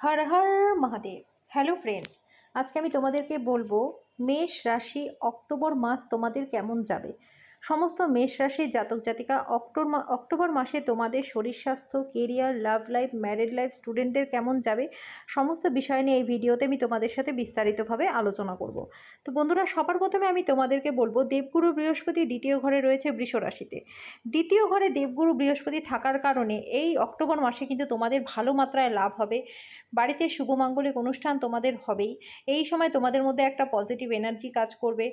হর Har Mahadev. Hello friends আজকে আমি তোমাদেরকে বলব, মেষ রাশি অক্টোবর মাস তোমাদের কেমন যাবে? সমস্ত মেষ রাশির জাতক জাতিকা অক্টোবর অক্টোবর মাসে তোমাদের শরীর স্বাস্থ্য career love life married life স্টুডেন্টদের কেমন যাবে, সমস্ত বিষয় নিয়ে এই ভিডিওতে আমি তোমাদের সাথে বিস্তারিতভাবে আলোচনা করব। তো বন্ধুরা, সবার প্রথমে আমি তোমাদেরকে বলব, দেবগুরু বৃহস্পতি দ্বিতীয় ঘরে রয়েছে বৃষ রাশিতে। দ্বিতীয় ঘরে দেবগুরু বৃহস্পতি থাকার কারণে এই অক্টোবর মাসে কিন্তু তোমাদের ভালো মাত্রায় লাভ হবে। বাড়িতে শুভমাঙ্গলিক অনুষ্ঠান তোমাদের হবেই। এই সময় তোমাদের মধ্যে একটা পজিটিভ এনার্জি কাজ করবে।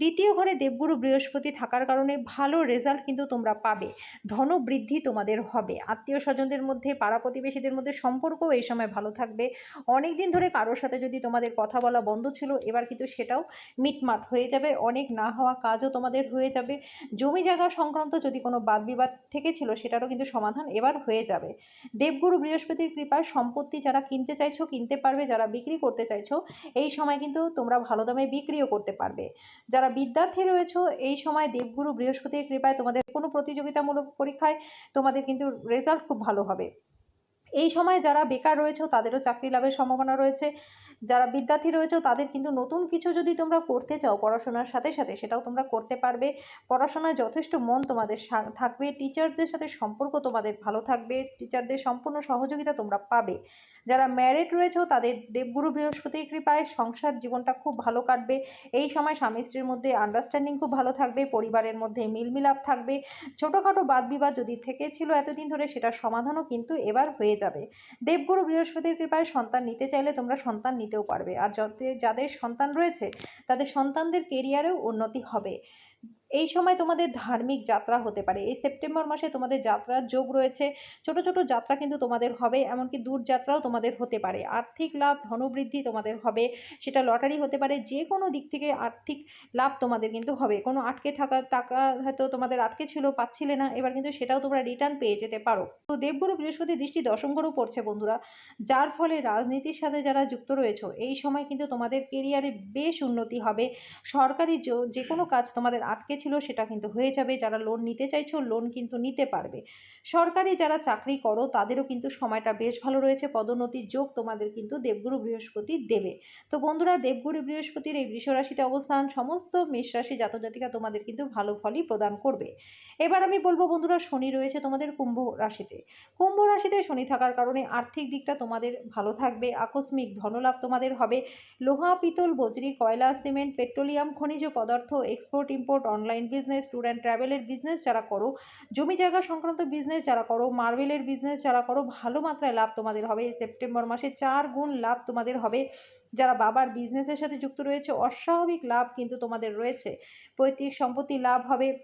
দ্বিতীয় ঘরে দেবগুরু বৃহস্পতি থাকার কারণে ভালো রেজাল্ট কিন্তু তোমরা পাবে। ধন বৃদ্ধি তোমাদের হবে। আত্মীয় স্বজনদের মধ্যে, পাড়া প্রতিবেশীদের মধ্যে সম্পর্কও এই সময় ভালো থাকবে। অনেক দিন ধরে কারোর সাথে যদি তোমাদের কথা বলা বন্ধ ছিল, এবার কিন্তু সেটাও মিটমাট হয়ে যাবে। অনেক না হওয়া কাজও তোমাদের হয়ে যাবে। জমি জায়গা সংক্রান্ত যদি কোনো বাদ বিবাদ থেকে ছিল সেটারও কিন্তু সমাধান এবার হয়ে যাবে। দেবগুরু বৃহস্পতির কৃপায় সম্পত্তি যারা কিনতে চাইছো, কিনতে পারবে। যারা বিক্রি করতে চাইছো, এই সময় কিন্তু তোমরা ভালো দামে বিক্রিও করতে পারবে। যারা বিদ্যার্থী রয়েছো, এই সময় দেবগুরু বৃহস্পতির কৃপায় তোমাদের কোনো প্রতিযোগিতামূলক পরীক্ষায় তোমাদের কিন্তু রেজাল্ট খুব ভালো হবে। এই সময় যারা বেকার রয়েছে, তাদেরও চাকরি লাভের সম্ভাবনা রয়েছে। যারা বিদ্যার্থী রয়েছে, তাদের কিন্তু নতুন কিছু যদি তোমরা করতে চাও পড়াশোনার সাথে সাথে, সেটাও তোমরা করতে পারবে। পড়াশোনায় যথেষ্ট মন তোমাদের থাকবে। টিচারদের সাথে সম্পর্ক তোমাদের ভালো থাকবে। টিচারদের সম্পূর্ণ সহযোগিতা তোমরা পাবে। যারা ম্যারিড রয়েছে, তাদের দেবগুরু বৃহস্পতির কৃপায় সংসার জীবনটা খুব ভালো কাটবে। এই সময় স্বামী স্ত্রীর মধ্যে আন্ডারস্ট্যান্ডিং খুব ভালো থাকবে। পরিবারের মধ্যে মিলমিলাপ থাকবে। ছোটোখাটো বাদ বিবাদ যদি থেকে ছিল এতদিন ধরে, সেটার সমাধানও কিন্তু এবার হয়ে যাবে। দেবগুরু বৃহস্পতির কৃপায় সন্তান নিতে চাইলে তোমরা সন্তান নিতেও পারবে। আর যাদের সন্তান রয়েছে, তাদের সন্তানদের কেরিয়ারেও উন্নতি হবে। এই সময় তোমাদের ধার্মিক যাত্রা হতে পারে। এই সেপ্টেম্বর মাসে তোমাদের যাত্রার যোগ রয়েছে। ছোট ছোট যাত্রা কিন্তু তোমাদের হবে, এমনকি দূর যাত্রাও তোমাদের হতে পারে। আর্থিক লাভ, ধনবৃদ্ধি তোমাদের হবে, সেটা লটারি হতে পারে। যে কোনো দিক থেকে আর্থিক লাভ তোমাদের কিন্তু হবে। কোনো আটকে থাকা টাকা হয়তো তোমাদের আটকে ছিল, পাচ্ছিলে না, এবার কিন্তু সেটাও তোমরা রিটার্ন পেয়ে যেতে পারো। তো দেবগুরু বৃহস্পতি দৃষ্টি দশম ঘরেও পড়ছে বন্ধুরা। যার ফলে রাজনীতির সাথে যারা যুক্ত রয়েছে, এই সময় কিন্তু তোমাদের কেরিয়ারে বেশ উন্নতি হবে। সরকারি যে কোনো কাজ তোমাদের আটকে ছিল সেটা কিন্তু হয়ে যাবে। যারা লোন নিতে চাইছো লোন কিন্তু নিতে পারবে। সরকারি যারা চাকরি করো, তাদেরও কিন্তু সময়টা বেশ ভালো রয়েছে। পদোন্নতির যোগ তোমাদের কিন্তু দেবগুরু বৃহস্পতি দেবে। তো বন্ধুরা, দেবগুরু বৃহস্পতির এই বৃষরাশিতে অবস্থান, সমস্ত মেষ রাশি জাতজাতিকা তোমাদের কিন্তু ভালো ফলই প্রদান করবে। এবার আমি বলব বন্ধুরা, শনি রয়েছে তোমাদের কুম্ভ রাশিতে। কুম্ভ রাশিতে শনি থাকার কারণে আর্থিক দিকটা তোমাদের ভালো থাকবে। আকস্মিক ধনলাভ তোমাদের হবে। লোহা, পিতল, বজরি, কয়লা, সিমেন্ট, পেট্রোলিয়াম, খনিজ পদার্থ export import online business tour and ট্রাভেলের বিজনেস যারা করো, জমি জায়গা সংক্রান্ত বিজনেস যারা করো মার্বেলের বিজনেস যারা করো, ভালো মাত্রায় লাভ তোমাদের হবে। সেপ্টেম্বর মাসে চার গুণ লাভ তোমাদের হবে। যারা বাবার বিজনেসের সাথে যুক্ত রয়েছে, অস্বাভাবিক লাভ কিন্তু তোমাদের রয়েছে। পৈতৃক সম্পত্তি লাভ হবে।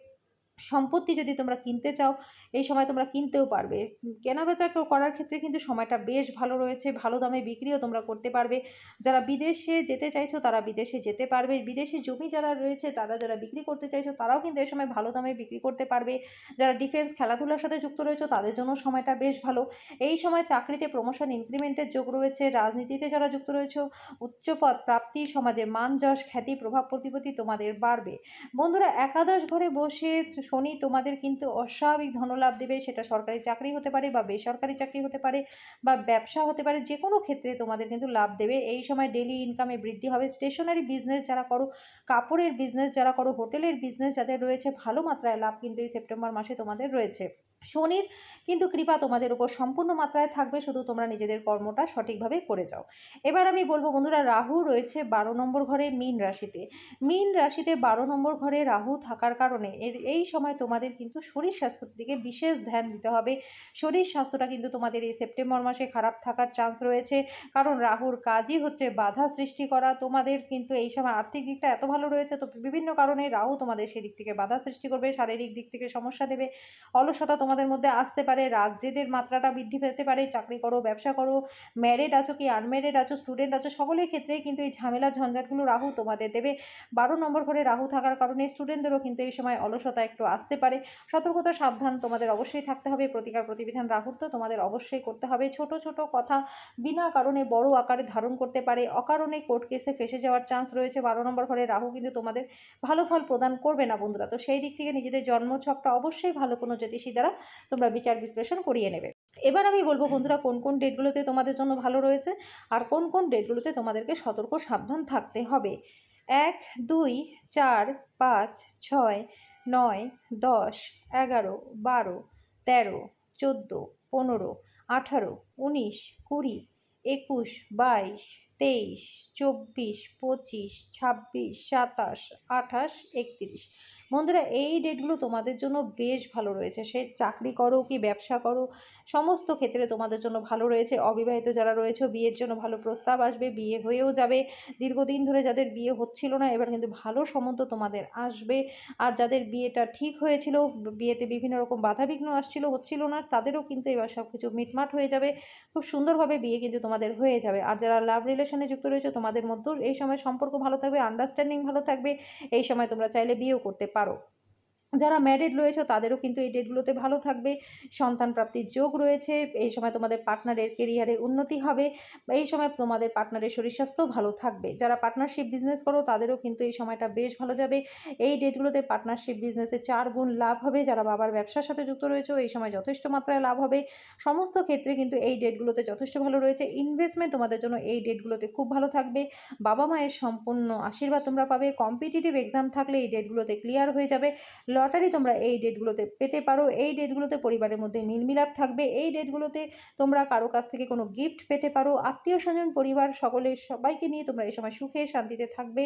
সম্পত্তি যদি তোমরা কিনতে চাও, এই সময় তোমরা কিনতেও পারবে। কেনাবেচা করার ক্ষেত্রে কিন্তু সময়টা বেশ ভালো রয়েছে, ভালো দামে বিক্রিও তোমরা করতে পারবে। যারা বিদেশে যেতে চাইছো তারা বিদেশে যেতে পারবে। বিদেশে জমি যারা রয়েছে তারা যারা বিক্রি করতে চাইছো তারাও কিন্তু এই সময় ভালো দামে বিক্রি করতে পারবে। যারা ডিফেন্স খেলাধুলার সাথে যুক্ত রয়েছে তাদের জন্য সময়টা বেশ ভালো। এই সময় চাকরিতে প্রমোশন ইনক্রিমেন্টের যোগ রয়েছে। রাজনীতিতে যারা যুক্ত রয়েছে, উচ্চপদ প্রাপ্তি, সমাজে মান যশ, খ্যাতি, প্রভাব প্রতিপত্তি তোমাদের বাড়বে। বন্ধুরা একাদশ ঘরে বসে শনি তোমাদের কিন্তু অস্বাভাবিক ধনলাভ দেবে, সেটা সরকারি চাকরি হতে পারে বা বেসরকারি চাকরি হতে পারে বা ব্যবসা হতে পারে যে কোনো ক্ষেত্রে তোমাদের কিন্তু লাভ দেবে। এই সময় ডেলি ইনকামে বৃদ্ধি হবে। স্টেশনারি বিজনেস যারা করো, কাপড়ের বিজনেস যারা করো, হোটেলের বিজনেস যাদের রয়েছে, ভালো মাত্রায় লাভ কিন্তু এই সেপ্টেম্বর মাসে তোমাদের রয়েছে। শনির কিন্তু কৃপা তোমাদের উপর সম্পূর্ণ মাত্রায় থাকবে, শুধু তোমরা নিজেদের কর্মটা সঠিকভাবে করে যাও। এবার আমি বলব বন্ধুরা, রাহু রয়েছে বারো নম্বর ঘরে, মীন রাশিতে। মীন রাশিতে বারো নম্বর ঘরে রাহু থাকার কারণে এই সময় তোমাদের কিন্তু শরীর স্বাস্থ্যের দিকে বিশেষ ধ্যান দিতে হবে। শরীর স্বাস্থ্যটা কিন্তু তোমাদের এই সেপ্টেম্বর মাসে খারাপ থাকার চান্স রয়েছে। কারণ রাহুর কাজই হচ্ছে বাধা সৃষ্টি করা। তোমাদের কিন্তু এই সময় আর্থিক দিকটা এত ভালো রয়েছে তো বিভিন্ন কারণে রাহু তোমাদের সেদিক থেকে বাধা সৃষ্টি করবে, শারীরিক দিক থেকে সমস্যা দেবে। অলসতা তোমাদের মধ্যে আসতে পারে রাজ্যেদের মাত্রাটা বৃদ্ধি পেতে পারে। চাকরি করো, ব্যবসা করো ম্যারিড আছো কি আনম্যারিড আছো স্টুডেন্ট আছো, সকলের ক্ষেত্রেই কিন্তু এই ঝামেলা ঝঞ্ঝাটগুলো রাহু তোমাদের দেবে। বারো নম্বর ঘরে রাহু থাকার কারণে স্টুডেন্টদেরও কিন্তু এই সময় অলসতা একটু আসতে পারে। সতর্কতা, সাবধান তোমাদের অবশ্যই থাকতে হবে। প্রতিকার প্রতিবিধান রাহুর তো তোমাদের অবশ্যই করতে হবে। ছোট ছোট কথা বিনা কারণে বড় আকারে ধারণ করতে পারে। অকারণে কোর্ট কেসে ফেসে যাওয়ার চান্স রয়েছে। বারো নম্বর ঘরে রাহু কিন্তু তোমাদের ভালো ফল প্রদান করবে না বন্ধুরা। তো সেই দিক থেকে নিজেদের জন্মছকটা অবশ্যই ভালো কোনো জ্যোতিষী দ্বারা তোমরা বিচার বিশ্লেষণ করিয়ে নেবে। এবার আমি বলব বন্ধুরা, কোন কোন ডেটগুলোতে তোমাদের জন্য ভালো রয়েছে আর কোন কোন ডেটগুলোতে তোমাদেরকে সতর্ক, সাবধান থাকতে হবে? এক, দুই, চার, পাঁচ, ছয় নয়, দশ, এগারো, বারো, তেরো, চোদ্দ, পনেরো, আঠারো, উনিশ, কুড়ি, একুশ, বাইশ, তেইশ, চব্বিশ, পঁচিশ, ছাব্বিশ, সাতাশ, আঠাশ, একত্রিশ। বন্ধুরা, এই ডেটগুলো তোমাদের জন্য বেশ ভালো রয়েছে। সে চাকরি করো কি ব্যবসা করো, সমস্ত ক্ষেত্রে তোমাদের জন্য ভালো রয়েছে। অবিবাহিত যারা রয়েছে, বিয়ের জন্য ভালো প্রস্তাব আসবে, বিয়ে হয়েও যাবে। দীর্ঘদিন ধরে যাদের বিয়ে হচ্ছিল না, এবার কিন্তু ভালো সম্বন্ধ তোমাদের আসবে। আর যাদের বিয়েটা ঠিক হয়েছিল, বিয়েতে বিভিন্ন রকম বাধাবিঘ্ন আসছিল, হচ্ছিল না, তাদেরও কিন্তু এবার সব কিছু মিটমাট হয়ে যাবে। খুব সুন্দরভাবে বিয়ে কিন্তু তোমাদের হয়ে যাবে। আর যারা লাভ রিলেশনে যুক্ত রয়েছে, তোমাদের মধ্যেও এই সময় সম্পর্ক ভালো থাকবে আন্ডারস্ট্যান্ডিং ভালো থাকবে। এই সময় তোমরা চাইলে বিয়েও করতে পারো। claro যারা ম্যারিড রয়েছে তাদেরও কিন্তু এই ডেটগুলোতে ভালো থাকবে। সন্তান প্রাপ্তির যোগ রয়েছে। এই সময় তোমাদের পার্টনারের কেরিয়ারে উন্নতি হবে। এই সময় তোমাদের পার্টনারের শরীর স্বাস্থ্যও ভালো থাকবে। যারা পার্টনারশিপ বিজনেস করো তাদেরও কিন্তু এই সময়টা বেশ ভালো যাবে। এই ডেটগুলোতে পার্টনারশিপ বিজনেসে চার গুণ লাভ হবে। যারা বাবার ব্যবসার সাথে যুক্ত রয়েছে, এই সময় যথেষ্ট মাত্রায় লাভ হবে। সমস্ত ক্ষেত্রে কিন্তু এই ডেটগুলোতে যথেষ্ট ভালো রয়েছে। ইনভেস্টমেন্ট তোমাদের জন্য এই ডেটগুলোতে খুব ভালো থাকবে। বাবা মায়ের সম্পূর্ণ আশীর্বাদ তোমরা পাবে। কম্পিটিটিভ এক্সাম থাকলে এই ডেটগুলোতে ক্লিয়ার হয়ে যাবে। লটারি তোমরা এই ডেটগুলোতে পেতে পারো। এই ডেটগুলোতে পরিবারের মধ্যে মিলমিলাপ থাকবে। এই ডেটগুলোতে তোমরা কারও কাছ থেকে কোনো গিফট পেতে পারো। আত্মীয় স্বজন, পরিবার, সকলের সবাইকে নিয়ে তোমরা এই সময় সুখে শান্তিতে থাকবে।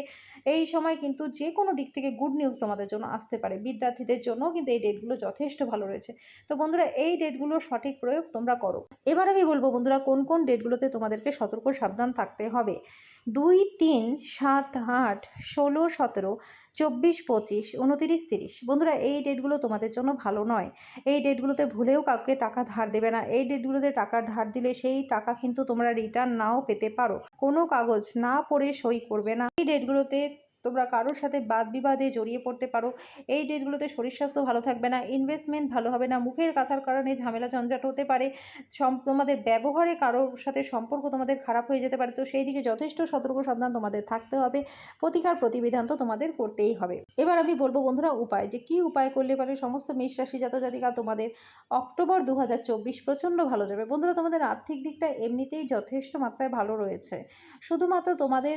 এই সময় কিন্তু যে কোনো দিক থেকে গুড নিউজ তোমাদের জন্য আসতে পারে। বিদ্যার্থীদের জন্য কিন্তু এই ডেটগুলো যথেষ্ট ভালো রয়েছে। তো বন্ধুরা, এই ডেটগুলোর সঠিক প্রয়োগ তোমরা করো। এবার আমি বলব বন্ধুরা, কোন কোন ডেটগুলোতে তোমাদেরকে সতর্ক সাবধান থাকতে হবে? দুই তিন সাত আট ষোলো সতেরো চব্বিশ পঁচিশ উনতিরিশ তিরিশ। বন্ধুরা, এই ডেটগুলো তোমাদের জন্য ভালো নয়। এই ডেটগুলোতে ভুলেও কাউকে টাকা ধার দেবে না। এই ডেটগুলোতে টাকা ধার দিলে সেই টাকা কিন্তু তোমরা রিটার্ন নাও পেতে পারো। কোনো কাগজ না পড়ে সই করবে না। এই ডেটগুলোতে তোমরা কারোর সাথে বাদ বিবাদে জড়িয়ে পড়তে পারো। এই ডেটগুলোতে শরীর স্বাস্থ্য ভালো থাকবে না ইনভেস্টমেন্ট ভালো হবে না, মুখের কথার কারণে ঝামেলা ঝঞ্ঝাট হতে পারে তোমাদের ব্যবহারে কারোর সাথে সম্পর্ক তোমাদের খারাপ হয়ে যেতে পারে। তো সেই দিকে যথেষ্ট সতর্ক সাবধান তোমাদের থাকতে হবে, প্রতিকার প্রতিবিধান তো তোমাদের করতেই হবে। এবার আমি বলব বন্ধুরা উপায়, যে কি উপায় করলে পারে সমস্ত মেষ রাশি জাত জাতিকা তোমাদের অক্টোবর দু হাজার চব্বিশ প্রচণ্ড ভালো যাবে। বন্ধুরা, তোমাদের আর্থিক দিকটা এমনিতেই যথেষ্ট মাত্রায় ভালো রয়েছে। শুধুমাত্র তোমাদের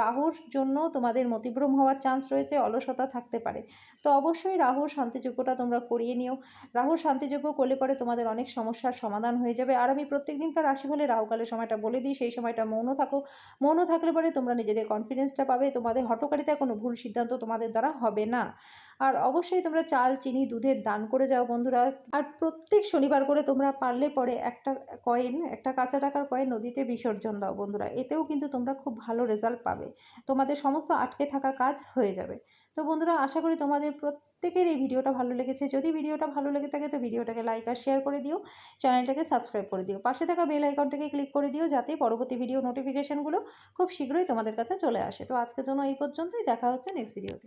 রাহুর জন্য তোমাদের মতিভ্রম হওয়ার চান্স রয়েছে, অলসতা থাকতে পারে। তো অবশ্যই রাহুর শান্তিযোগ্যটা তোমরা করিয়ে নিও। রাহুর শান্তিযোগ্য করলে পরে তোমাদের অনেক সমস্যার সমাধান হয়ে যাবে। আর আমি প্রত্যেক দিনকার রাশি হলে রাহুকালের সময়টা বলে দিই, সেই সময়টা মৌন থাকো। মৌন থাকলে পরে তোমরা নিজেদের কনফিডেন্সটা পাবে। তোমাদের হটকারিতা কোনো ভুল সিদ্ধান্ত তোমাদের দ্বারা হবে না। আর অবশ্যই তোমরা চাল, চিনি, দুধের দান করে যাও বন্ধুরা। আর প্রত্যেক শনিবার করে তোমরা পারলে পরে একটা কয়েন একটা কাঁচা টাকার কয়েন নদীতে বিসর্জন দাও বন্ধুরা। এতেও কিন্তু তোমরা খুব ভালো রেজাল্ট পাবে। তোমাদের সমস্ত আটকে থাকা কাজ হয়ে যাবে। তো বন্ধুরা, আশা করি তোমাদের প্রত্যেকের এই ভিডিওটা ভালো লেগেছে। যদি ভিডিওটা ভালো লেগে থাকে তো ভিডিওটাকে লাইক আর শেয়ার করে দিও। চ্যানেলটাকে সাবস্ক্রাইব করে দিও। পাশে থাকা বেল আইকনটাকে ক্লিক করে দিও যাতে পরবর্তী ভিডিও নোটিফিকেশানগুলো খুব শীঘ্রই তোমাদের কাছে চলে আসে। তো আজকের জন্য এই পর্যন্তই। দেখা হচ্ছে নেক্সট ভিডিওতে